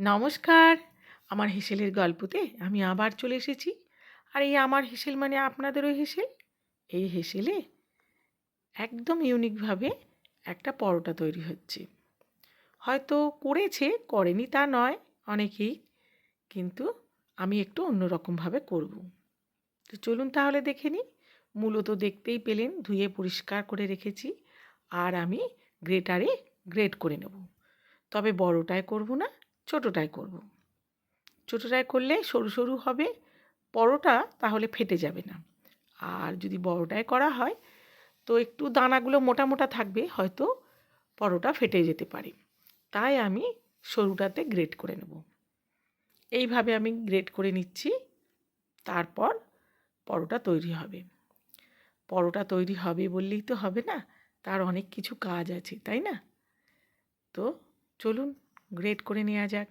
নমস্কার। আমার হেসেলের গল্পতে আমি আবার চলে এসেছি। আর এই আমার হেসেল মানে আপনাদেরও হেসেল? এই হেসেলে একদম ইউনিকভাবে একটা পরোটা তৈরি হচ্ছে। হয়তো করেছে, করেনি তা নয় অনেকেই, কিন্তু আমি একটু অন্যরকমভাবে করব। তো চলুন তাহলে দেখে নিই। মূলত দেখতেই পেলেন, ধুয়ে পরিষ্কার করে রেখেছি আর আমি গ্রেটারে গ্রেট করে নেব। তবে বড়টায় করব না। ছোটোটায় করব। ছোটোটায় করলে সরু সরু হবে পরোটা তাহলে ফেটে যাবে না। আর যদি বড়টায় করা হয়, তো একটু দানাগুলো মোটা মোটা থাকবে, হয়তো পরোটা ফেটে যেতে পারে। তাই আমি সরুটাতে গ্রেট করে নেব। এইভাবে আমি গ্রেট করে নিচ্ছি, তারপর পরোটা তৈরি হবে। পরোটা তৈরি হবে বললেই তো হবে না, তার অনেক কিছু কাজ আছে, তাই না? তো চলুন গ্রেট করে নেওয়া যাক।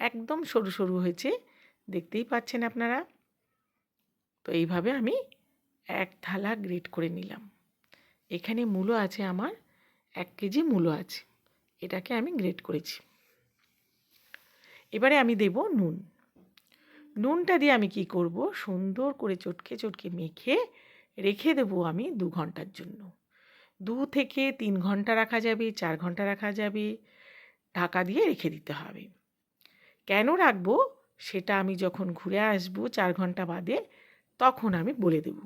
একদম সরু সরু হয়েছে, দেখতেই পাচ্ছেন আপনারা। তো এইভাবে আমি এক থালা গ্রেট করে নিলাম। এখানে মূলো আছে আমার, এক কেজি মূলো আছে, এটাকে আমি গ্রেট করেছি। এবারে আমি দেব নুন। নুনটা দিয়ে আমি কি করব? সুন্দর করে চটকে চটকে মেখে রেখে দেবো আমি দু ঘণ্টার জন্য। দু থেকে তিন ঘণ্টা রাখা যাবে, চার ঘণ্টা রাখা যাবে ঢাকা দিয়ে রেখে দিতে হবে। কেন রাখব? সেটা আমি যখন ঘুরে আসব চার ঘণ্টা বাদে, তখন আমি বলে দেব।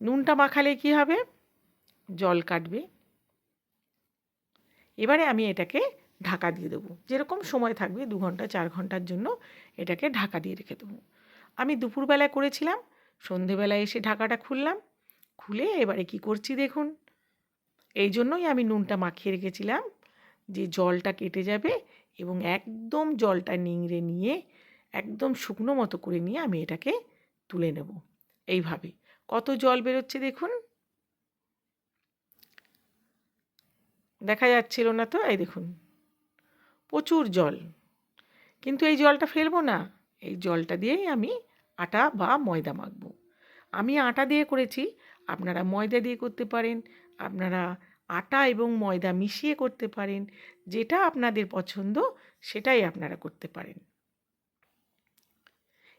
নুনটা মাখালে কি হবে? জল কাটবে। এবারে আমি এটাকে ঢাকা দিয়ে দেবো। যেরকম সময় থাকবে দু ঘণ্টা, চার ঘণ্টার জন্য এটাকে ঢাকা দিয়ে রেখে দেবো। আমি দুপুরবেলা করেছিলাম, সন্ধেবেলায় এসে ঢাকাটা খুললাম। খুলে এবারে কি করছি দেখুন। এই জন্যই আমি নুনটা মাখিয়ে রেখেছিলাম যে জলটা কেটে যাবে এবং একদম জলটা নিংড়ে নিয়ে একদম শুকনো মতো করে নিয়ে আমি এটাকে তুলে নেব। এইভাবে। কত জল বেরোচ্ছে দেখুন। দেখা যাচ্ছিল না তো? এই দেখুন। প্রচুর জল। কিন্তু এই জলটা ফেলব না। এই জলটা দিয়েই আমি আটা বা ময়দা মাখবো। আমি আটা দিয়ে করেছি। আপনারা ময়দা দিয়ে করতে পারেন। আপনারা আটা এবং ময়দা মিশিয়ে করতে পারেন, যেটা আপনাদের পছন্দ সেটাই আপনারা করতে পারেন।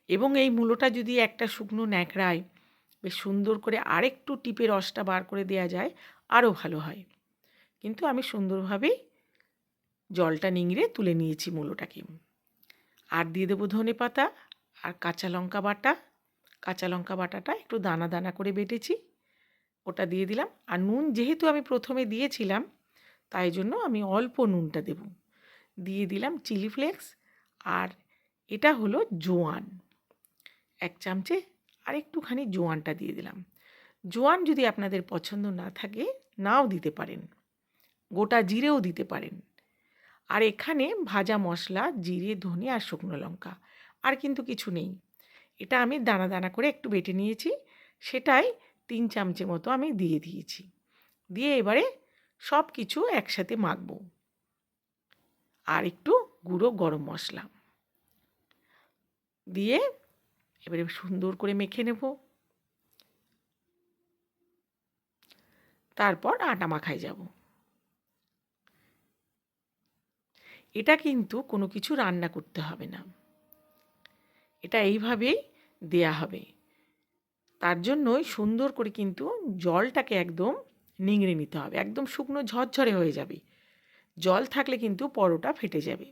এবং এই মূলোটা যদি একটা শুকনো ন্যাকড়ায় বেশ সুন্দর করে আরেকটু টিপে রসটা বার করে দেওয়া যায়, আরও ভালো হয়। কিন্তু আমি সুন্দরভাবেই জলটা নিংড়ে তুলে নিয়েছি মূলোটাকে। আর দিয়ে দেবো ধনে পাতা আর কাঁচা লঙ্কা বাটা। কাঁচা লঙ্কা বাটাটা একটু দানা দানা করে বেটেছি। ওটা দিয়ে দিলাম। আর নুন যেহেতু আমি প্রথমে দিয়েছিলাম, তাই জন্য আমি অল্প নুনটা দেব। দিয়ে দিলাম চিলি ফ্লেক্স আর এটা হলো জোয়ান। এক চামচে আর একটুখানি জোয়ানটা দিয়ে দিলাম। জোয়ান যদি আপনাদের পছন্দ না থাকে, নাও দিতে পারেন। গোটা জিরেও দিতে পারেন। আর এখানে ভাজা মশলা, জিরে, ধনে আর শুকনো লঙ্কা আর কিন্তু কিছু নেই। এটা আমি দানা দানা করে একটু বেটে নিয়েছি। সেটাই তিন চামচে মতো আমি দিয়ে দিয়েছি। দিয়ে এবারে সব কিছু একসাথে মাখব। আর একটু গুঁড়ো গরম মশলা। দিয়ে এবারে সুন্দর করে মেখে নেব। তারপর আটা মাখায় যাব। এটা কিন্তু কোনো কিছু রান্না করতে হবে না। এটা এইভাবেই দেয়া হবে। তার জন্যই সুন্দর করে কিন্তু জলটাকে একদম নিংড়ে নিতে হবে। একদম শুকনো ঝরঝরে হয়ে যাবে। জল থাকলে কিন্তু পরোটা ফেটে যাবে।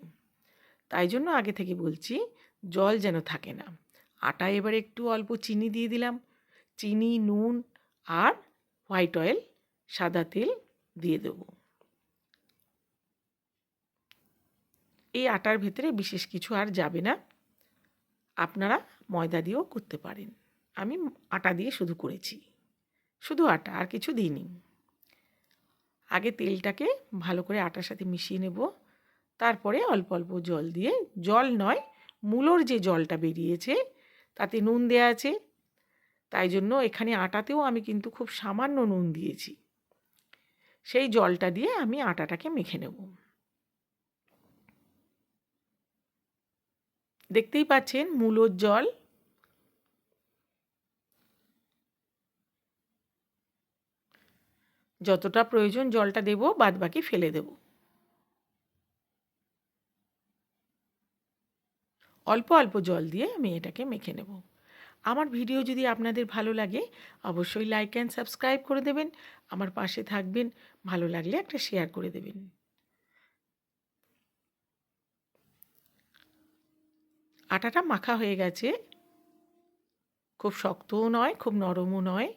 তাই জন্য আগে থেকে বলছি, জল যেন থাকে না। আটা এবার একটু অল্প চিনি দিয়ে দিলাম। চিনি, নুন আর হোয়াইট অয়েল, সাদা তেল দিয়ে দেব। এই আটার ভেতরে বিশেষ কিছু আর যাবে না। আপনারা ময়দা দিয়েও করতে পারেন। আমি আটা দিয়ে শুধু করেছি। শুধু আটা, আর কিছু দিইনি। আগে তেলটাকে ভালো করে আটার সাথে মিশিয়ে নেব। তারপরে অল্প অল্প জল দিয়ে, জল নয়, মূলোর যে জলটা বেরিয়েছে, তাতে নুন দেওয়া আছে। তাই জন্য এখানে আটাতেও আমি কিন্তু খুব সামান্য নুন দিয়েছি। সেই জলটা দিয়ে আমি আটাটাকে মেখে নেব। দেখতেই পাচ্ছেন, মূলোর জল যতটা প্রয়োজন জলটা দেব বাদ বাকি ফেলে দেব। অল্প অল্প জল দিয়ে আমি এটাকে মেখে নেব। আমার ভিডিও যদি আপনাদের ভালো লাগে, অবশ্যই লাইক অ্যান্ড সাবস্ক্রাইব করে দেবেন। আমার পাশে থাকবেন, ভালো লাগলে একটা শেয়ার করে দেবেন। আটাটা মাখা হয়ে গেছে। খুব শক্তও নয়, খুব নরমও নয়।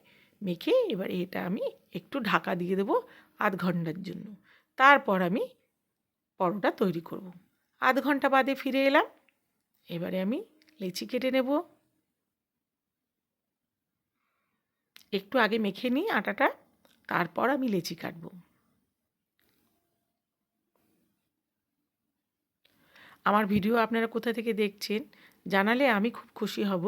মেখে এবার এটা আমি একটু ঢাকা দিয়ে দেবো আধ ঘণ্টার জন্য। তারপর আমি পরোটা তৈরি করব। আধ ঘণ্টা বাদে ফিরে এলাম। এবারে আমি লেচি কেটে নেব। একটু আগে মেখে নিই আটাটা, তারপর আমি লেচি কাটবো। আমার ভিডিও আপনারা কোথা থেকে দেখছেন জানালে আমি খুব খুশি হব।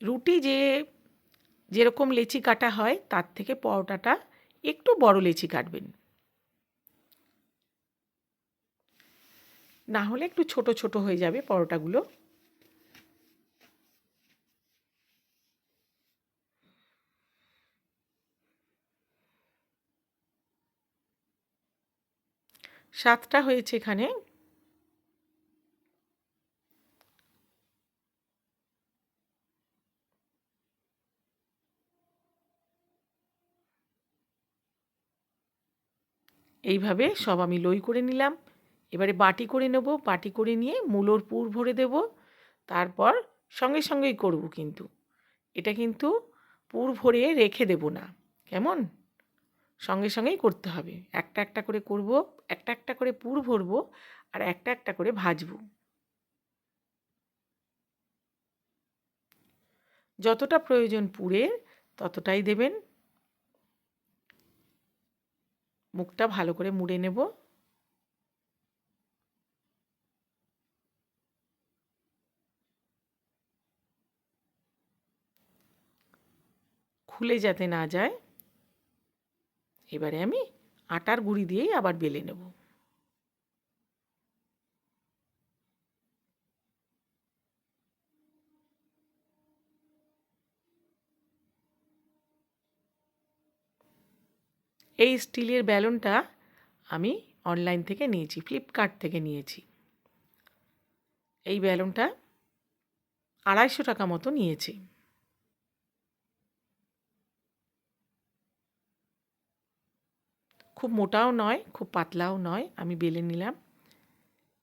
রুটি যে, যেরকম লেচি কাটা হয়, তার থেকে পরোটাটা একটু বড় লেচি কাটবেন। না হলে একটু ছোট ছোট হয়ে যাবে পরোটাগুলো। সাতটা হয়েছে এখানে এইভাবে সব আমি লই করে নিলাম। এবারে বাটি করে নেব, বাটি করে নিয়ে মূলোর পুর ভরে দেব। তারপর সঙ্গে সঙ্গেই করব কিন্তু। এটা কিন্তু পুর ভরে রেখে দেব না। কেমন? সঙ্গে সঙ্গেই করতে হবে। একটা একটা করে করব, একটা একটা করে পুর ভরবো আর একটা একটা করে ভাজবো। যতটা প্রয়োজন পুরের ততটাই দেবেন। মুখটা ভালো করে মুড়ে নেব। খুলে যাতে না যায়, এবারে আমি আটার গুঁড়ি দিয়েই আবার বেলে নেব। এই স্টিলের ব্যালনটা আমি অনলাইন থেকে নিয়েছি, ফ্লিপকার্ট থেকে নিয়েছি। এই ব্যালনটা আড়াইশো টাকা মতো নিয়েছি। খুব মোটাও নয়, খুব পাতলাও নয়, আমি বেলে নিলাম।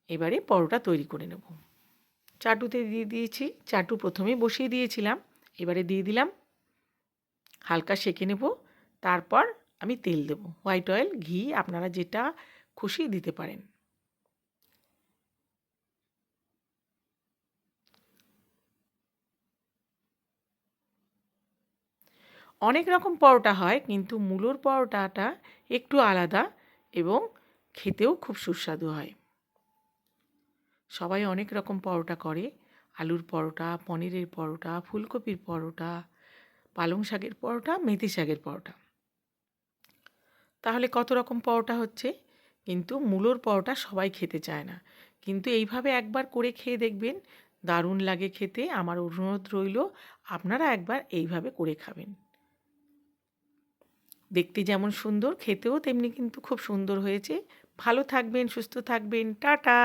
এবারে পরোটা তৈরি করে নেব। চাটুতে দিয়ে দিয়েছি, চাটু প্রথমেই বসিয়ে দিয়েছিলাম, এবারে দিয়ে দিলাম। হালকা সেঁকে নেব, তারপর আমি তেল দেব। হোয়াইট অয়েল, ঘি আপনারা যেটা খুশি দিতে পারেন। অনেক রকম পরোটা হয়, কিন্তু মূলোর পরোটাটা একটু আলাদা এবং খেতেও খুব সুস্বাদু হয়। সবাই অনেক রকম পরোটা করে। আলুর পরোটা, পনিরের পরোটা, ফুলকপির পরোটা, পালং শাকের পরোটা, মেথি শাকের পরোটা। তাহলে কত রকম পরোটা হচ্ছে? কিন্তু মূলোর পরোটা সবাই খেতে চায় না। কিন্তু এইভাবে একবার করে খেয়ে দেখবেন, দারুণ লাগে খেতে। আমার অনুরোধ রইল, আপনারা একবার এইভাবে করে খাবেন। দেখতে যেমন সুন্দর, খেতেও তেমনি কিন্তু খুব সুন্দর হয়েছে। ভালো থাকবেন, সুস্থ থাকবেন। টাটা!